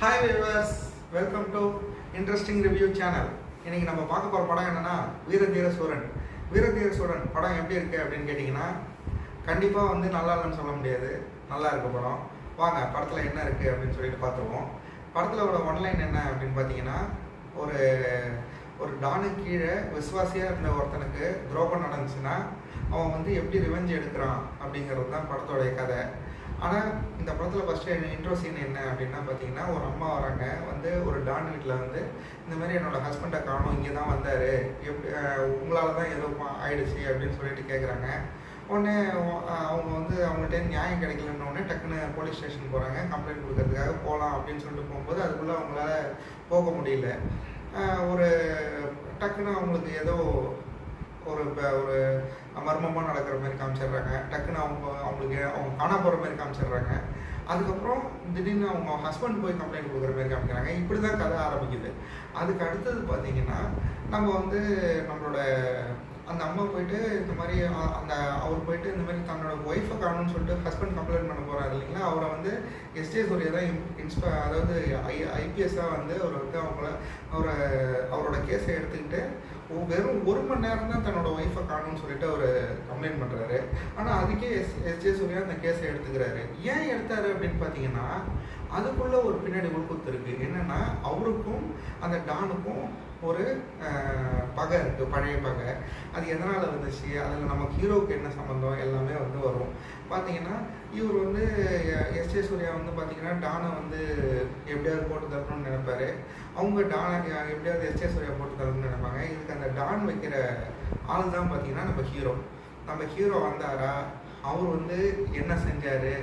Hi viewers welcome to interesting review channel இன்னைக்கு நம்ம பார்க்க போகிற படம் என்னென்னா வீரதீர சூரன் வீரதீர சூரன் படம் எப்படி இருக்குது அப்படின்னு கேட்டிங்கன்னா கண்டிப்பாக வந்து நல்லா இல்லைன்னு சொல்ல முடியாது. நல்லா இருக்கு படம். வாங்க படத்தில் என்ன இருக்குது அப்படின்னு சொல்லிட்டு பார்த்துருவோம். படத்தில் ஒன்லைன் என்ன அப்படின்னு பார்த்தீங்கன்னா ஒரு ஒரு டானு கீழே விசுவாசியாக இருந்த ஒருத்தனுக்கு துரோகம் நடந்துச்சுன்னா அவன் வந்து எப்படி ரிவெஞ்ச் எடுக்கிறான் அப்படிங்கிறது தான் படத்தோடைய கதை. ஆனால் இந்த படத்தில் ஃபஸ்ட்டு இன்ட்ரோ சீன் என்ன அப்படின்னா பார்த்தீங்கன்னா ஒரு அம்மா வராங்க. வந்து ஒரு டான் வீட்டில் வந்து இந்த மாதிரி என்னோட ஹஸ்பண்டை காணும் இங்கே தான் வந்தார். எப்படி உங்களால் தான் ஏதோ ஆயிடுச்சு அப்படின்னு சொல்லிட்டு கேட்குறாங்க உடனே அவங்க வந்து அவங்கள்ட்ட நியாயம் கிடைக்கலன்னு உடனே டக்குன்னு போலீஸ் ஸ்டேஷன் போகிறாங்க கம்ப்ளைண்ட் கொடுக்கறதுக்காக போகலாம் அப்படின்னு சொல்லிட்டு போகும்போது அதுக்குள்ளே அவங்களால போக முடியல. ஒரு டக்குன்னு அவங்களுக்கு ஏதோ ஒரு இப்போ ஒரு மர்மமாக நடக்கிற மாதிரி காமிச்சிடுறாங்க. டக்குன்னு அவங்க அவங்களுக்கு அவங்க காணா போகிற மாதிரி காமிச்சிடுறாங்க. அதுக்கப்புறம் திடீர்னு அவங்க ஹஸ்பண்ட் போய் கம்ப்ளைண்ட் கொடுக்குற மாதிரி காமிக்கிறாங்க. இப்படி தான் கதை ஆரம்பிக்குது. அதுக்கு அடுத்தது பார்த்தீங்கன்னா நம்ம வந்து நம்மளோட அந்த அம்மா போயிட்டு இந்த மாதிரி அந்த அவர் போயிட்டு இந்த மாதிரி தன்னோட ஒய்ஃபை காணும்னு சொல்லிட்டு ஹஸ்பண்ட் கம்ப்ளைண்ட் பண்ண போறாரு இல்லைங்களா அவரை வந்து எஸ்டே சூர்யா தான் இன்ஸ்பா அதாவது ஐ ஐபிஎஸ்ஸாக வந்து அவர் வந்து அவங்கள அவரை அவரோட கேஸை எடுத்துக்கிட்டு வெறும் ஒரு மணி நேரம் தான் தன்னோட ஒய்ஃபை காணும்னு சொல்லிட்டு அவர் கம்ப்ளைண்ட் பண்ணுறாரு ஆனால் அதுக்கே எஸ் எஸ்ஜே சூர்யா அந்த கேஸை எடுத்துக்கிறாரு. ஏன் எடுத்தாரு அப்படின்னு பார்த்தீங்கன்னா அதுக்குள்ளே ஒரு பின்னாடி உள்குத்து இருக்குது என்னென்னா அவருக்கும் அந்த டானுக்கும் ஒரு பகை இருக்கு பழைய பகை. அது எதனால் வந்துச்சு? அதில் நம்ம ஹீரோவுக்கு என்ன சம்மந்தம் எல்லாமே வந்து வரும். பார்த்தீங்கன்னா இவர் வந்து எஸ் ஜே சூர்யா வந்து பார்த்தீங்கன்னா டானை வந்து எப்படியாவது போட்டு தரணும்னு நினைப்பாரு. அவங்க டானை எப்படியாவது எஸ் ஜே சூர்யா போட்டு தரணும்னு நினைப்பாங்க. இதுக்கு அந்த டான் வைக்கிற ஆள் தான் பார்த்தீங்கன்னா நம்ம ஹீரோ. நம்ம ஹீரோ வந்தாரா? அவர் வந்து என்ன செஞ்சாரு?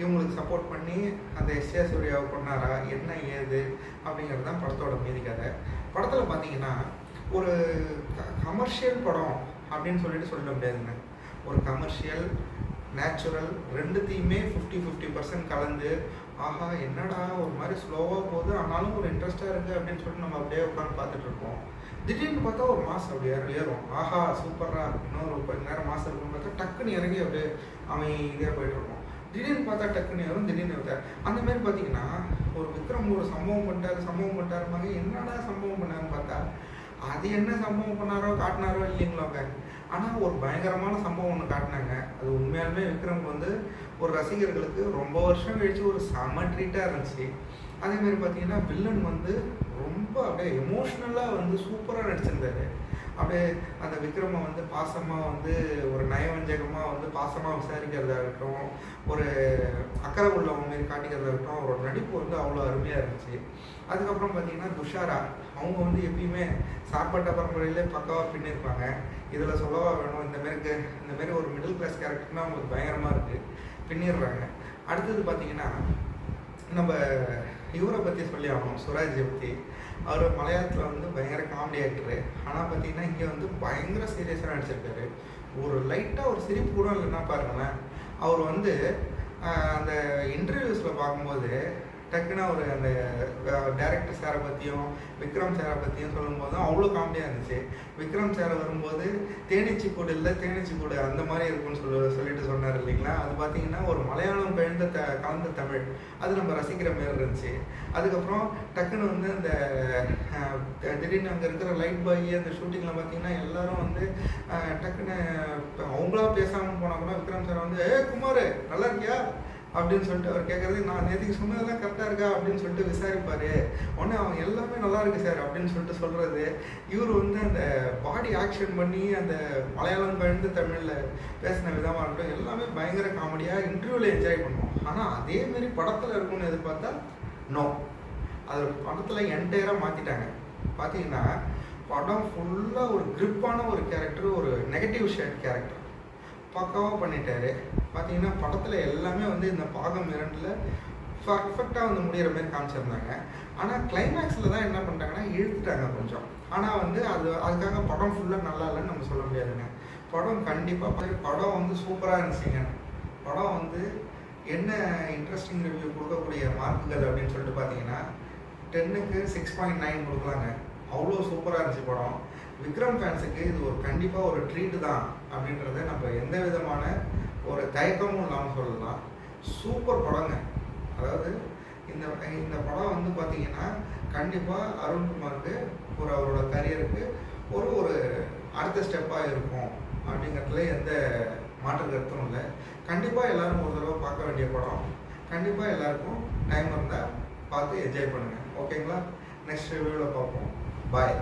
இவங்களுக்கு சப்போர்ட் பண்ணி அந்த எஸ்ஏ சூர்யாவை கொண்டாரா என்ன ஏது? அப்படிங்கிறது தான் படத்தோட மீதி கதை. படத்தில் பார்த்தீங்கன்னா ஒரு கமர்ஷியல் படம் அப்படின்னு சொல்லிட்டு சொல்ல முடியாதுங்க. ஒரு கமர்ஷியல் நேச்சுரல் ரெண்டுத்தையுமே ஃபிஃப்டி ஃபிஃப்டி பர்சன்ட் கலந்து ஆஹா என்னடா ஒரு மாதிரி ஸ்லோவாக போகுது ஆனாலும் ஒரு இன்ட்ரெஸ்ட்டாக இருக்குது அப்படின்னு சொல்லிட்டு நம்ம அப்படியே உட்காந்து பார்த்துட்டு இருப்போம். திடீர்னு பார்த்தா ஒரு மாதம் அப்படியே ஏறும். ஆஹா சூப்பராக இன்னொரு கொஞ்ச நேரம் மாதம் இருக்குன்னு பார்த்தா டக்குன்னு இறங்கி அப்படியே அவன் இதே போயிட்டு இருப்போம். திடீர்னு பார்த்தா டக்குன்னு யாரும் திடீர்னு ஏறும் அந்த மாதிரி பார்த்தீங்கன்னா ஒரு விக்ரம் ஒரு சம்பவம் பண்ணிட்டாரு சம்பவம் பண்ணிட்டாருமாங்க என்னடா சம்பவம் பண்ணாருன்னு பார்த்தா அது என்ன சம்பவம் பண்ணாரோ காட்டினாரோ இல்லைங்களாங்க ஆனால் ஒரு பயங்கரமான சம்பவம் ஒன்று காட்டினாங்க. அது உண்மையாலுமே விக்ரம் வந்து ஒரு ரசிகர்களுக்கு ரொம்ப வருஷம் கழிச்சு ஒரு செம ட்ரீட்டாக இருந்துச்சு. அதேமாதிரி பார்த்தீங்கன்னா வில்லன் வந்து ரொம்ப அப்படியே எமோஷ்னலாக வந்து சூப்பராக நடிச்சிருந்தாரு. அப்படியே அந்த விக்ரமை வந்து பாசமாக வந்து ஒரு நயவஞ்சகமாக வந்து பாசமாக விசாரிக்கிறதா இருக்கட்டும் ஒரு அக்கறை உள்ளவங்க மாரி காட்டிக்கிறதாகட்டும் அவரோட நடிப்பு வந்து அவ்வளோ அருமையாக இருந்துச்சு. அதுக்கப்புறம் பார்த்தீங்கன்னா துஷாரா அவங்க வந்து எப்பயுமே சாப்பாட்ட பரம்பரையிலே பக்காவாக பின்னிருப்பாங்க. இதில் சொல்லவா வேணும் இந்தமாரி இந்தமாரி க- ஒரு மிடில் கிளாஸ் கேரக்டர்னால் அவங்களுக்கு பயங்கரமாக இருக்குது பின்னிடுறாங்க. அடுத்தது பார்த்தீங்கன்னா நம்ம இவரை பற்றி சொல்லி ஆகணும் சுராஜை பற்றி அவர் மலையாளத்தில் வந்து பயங்கர காமெடி ஆக்டரு ஆனால் பார்த்தீங்கன்னா இங்கே வந்து பயங்கர சீரியஸாக நடிச்சிருக்காரு. ஒரு லைட்டாக ஒரு சிரிப்பு கூட இல்லைன்னா பாருங்களேன். அவர் வந்து அந்த இன்டர்வியூஸில் பார்க்கும்போது டக்குன்னு அவர் அந்த டேரக்டர் சாரை பற்றியும் விக்ரம் சாரை பற்றியும் சொல்லும்போது தான் அவ்வளோ காமெடியாக இருந்துச்சு. விக்ரம் சார் வரும்போது தேனீச்சி கூடு இல்லை தேனீச்சி கூடு அந்த மாதிரி இருக்கும்னு சொல்லி சொல்லிட்டு சொன்னார் இல்லைங்களா? அது பார்த்தீங்கன்னா ஒரு மலையாளம் கலந்த த கலந்த தமிழ். அது நம்ம ரசிக்கிற மாதிரி இருந்துச்சு. அதுக்கப்புறம் டக்குன்னு வந்து அந்த திடீர்னு அங்கே இருக்கிற லைட் பாய் அந்த ஷூட்டிங்கில் பார்த்தீங்கன்னா எல்லாரும் வந்து டக்குன்னு அவங்களா பேசாமல் போனால் கூட விக்ரம் சார் வந்து ஏ குமார் நல்லா இருக்கியா? அப்படின்னு சொல்லிட்டு அவர் கேட்கறது நான் நேற்றுக்கு சொன்னதெல்லாம் கரெக்டாக இருக்கா அப்படின்னு சொல்லிட்டு விசாரிப்பார். உடனே அவங்க எல்லாமே நல்லா இருக்கு சார் அப்படின்னு சொல்லிட்டு சொல்கிறது இவர் வந்து அந்த பாடி ஆக்ஷன் பண்ணி அந்த மலையாளம் கழிந்து தமிழில் பேசின விதமாக இருக்கட்டும் எல்லாமே பயங்கர காமெடியாக இன்டர்வியூவில் என்ஜாய் பண்ணுவோம் ஆனால் அதேமாரி படத்தில் இருக்கும்னு எதிர்பார்த்தா நோ அது படத்தில் என்டையராக மாற்றிட்டாங்க பார்த்தீங்கன்னா படம் ஃபுல்லாக ஒரு கிரிப்பான ஒரு கேரக்டர் ஒரு நெகட்டிவ் ஷேட் கேரக்டர் பக்காவாக பண்ணிட்டாரு. பார்த்தீங்கன்னா படத்தில் எல்லாமே வந்து இந்த பாகம் இரண்டில் பர்ஃபெக்டாக வந்து முடிகிற மாதிரி காமிச்சிருந்தாங்க. ஆனால் கிளைமேக்ஸில் தான் என்ன பண்ணிட்டாங்கன்னா இழுத்துட்டாங்க கொஞ்சம். ஆனால் வந்து அது அதுக்காக படம் ஃபுல்லாக நல்லா இல்லைன்னு நம்ம சொல்ல முடியாதுங்க. படம் கண்டிப்பாக படம் வந்து சூப்பராக இருந்துச்சுங்க. படம் வந்து என்ன இன்ட்ரெஸ்டிங் ரிவ்யூ கொடுக்கக்கூடிய மார்க்குகள் அப்படின்னு சொல்லிட்டு பார்த்தீங்கன்னா டென்னுக்கு சிக்ஸ் பாயிண்ட் நைன் கொடுக்கலாங்க. அவ்வளோ சூப்பராக இருந்துச்சு படம். விக்ரம் ஃபேன்ஸுக்கு இது ஒரு கண்டிப்பாக ஒரு ட்ரீட்டு தான். அப்படின்றத நம்ம எந்த விதமான ஒரு தயக்கமும் இல்லாமல் சொல்லலாம். சூப்பர் படங்க. அதாவது இந்த இந்த படம் வந்து பார்த்தீங்கன்னா கண்டிப்பாக அருண்குமாருக்கு ஒரு அவரோட கரியருக்கு ஒரு ஒரு அடுத்த ஸ்டெப்பாக இருக்கும். அப்படிங்கிறதுல எந்த மாற்று கருத்தும் இல்லை. கண்டிப்பாக எல்லோரும் ஒரு தடவை பார்க்க வேண்டிய படம். கண்டிப்பாக எல்லாருக்கும் டைம் இருந்தால் பார்த்து என்ஜாய் பண்ணுங்கள் ஓகேங்களா நெக்ஸ்ட் ரிவ்யூவில் பார்ப்போம். பாய்